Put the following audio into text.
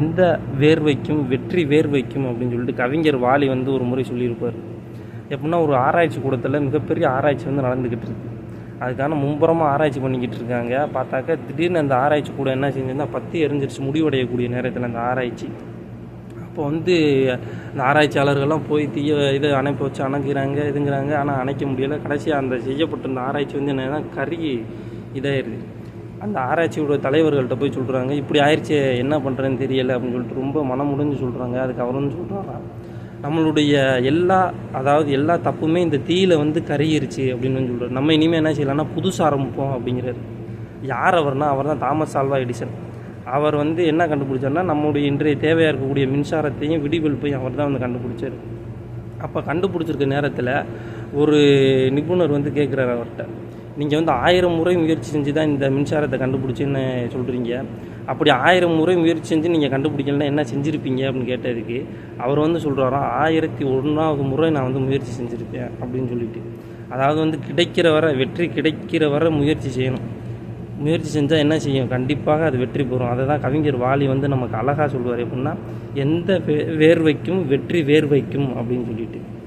எந்த வேர்வைக்கும் வெற்றி வேர்வைக்கும் அப்படின்னு சொல்லிட்டு கவிஞர் வாலி வந்து ஒரு முறை சொல்லியிருப்பார். எப்படின்னா ஒரு ஆராய்ச்சி கூடத்தில் மிகப்பெரிய ஆராய்ச்சி வந்து நடந்துக்கிட்டு இருக்கு. அதுக்கான மும்புறமாக ஆராய்ச்சி பண்ணிக்கிட்டு இருக்காங்க. பார்த்தாக்கா திடீர்னு அந்த ஆராய்ச்சி கூட என்ன செஞ்சதுன்னா பற்றி எரிஞ்சிருச்சு முடிவடையக்கூடிய நேரத்தில் அந்த ஆராய்ச்சி. அப்போ வந்து அந்த ஆராய்ச்சியாளர்கள்லாம் போய் தீய இதை அணைப்பு வச்சு அணைக்கிறாங்க இதுங்கிறாங்க. ஆனால் அணைக்க முடியலை. கடைசியாக அந்த செய்யப்பட்டிருந்த ஆராய்ச்சி வந்து என்னன்னா கறி இதாகிடுது அந்த ஆராய்ச்சியோட தலைவர்கள்ட்ட போய் சொல்கிறாங்க இப்படி ஆயிடுச்சு என்ன பண்ணுறேன்னு தெரியலை அப்படின்னு சொல்லிட்டு ரொம்ப மனம் முடிஞ்சு சொல்கிறாங்க அதுக்கு அவரும் சொல்கிறாங்க சொல்கிறாராம் நம்மளுடைய எல்லா அதாவது எல்லா தப்புமே இந்த தீயில் வந்து கருகிருச்சு அப்படின்னு சொல்கிறார் நம்ம இனிமேல் என்ன செய்யலாம்னா புதுசாக ஆரம்பிப்போம் அப்படிங்கிறாரு. யார் அவர்னா? அவர் தான் தாமஸ் ஆல்வா எடிசன். அவர் வந்து என்ன கண்டுபிடிச்சார்னா நம்முடைய இன்றைய தேவையாக இருக்கக்கூடிய மின்சாரத்தையும் விடிவெல்ப்பையும் அவர் தான் வந்து கண்டுபிடிச்சார். அப்போ கண்டுபிடிச்சிருக்க நேரத்தில் ஒரு நிபுணர் வந்து கேட்குறாரு அவர்கிட்ட. நீங்கள் வந்து ஆயிரம் முறை முயற்சி செஞ்சு தான் இந்த மின்சாரத்தை கண்டுபிடிச்சின்னு சொல்கிறீங்க அப்படி ஆயிரம் முறை முயற்சி செஞ்சு நீங்கள் கண்டுபிடிக்கலன்னா என்ன செஞ்சுருப்பீங்க அப்படின்னு கேட்டதுக்கு அவர் வந்து சொல்கிறாராம் ஆயிரத்தி ஒன்றாவது முறை நான் வந்து முயற்சி செஞ்சுருக்கேன் அப்படின்னு சொல்லிட்டு. அதாவது வந்து கிடைக்கிற வர வெற்றி கிடைக்கிற வர முயற்சி செய்யணும். முயற்சி செஞ்சால் என்ன செய்யும்? கண்டிப்பாக அது வெற்றி பெறும். அதை தான் கவிஞர் வாலி வந்து நமக்கு அழகாக சொல்லுவார் எப்படின்னா எந்த வே வேர்வைக்கும் வெற்றி வேர்வைக்கும் அப்படின்னு சொல்லிட்டு.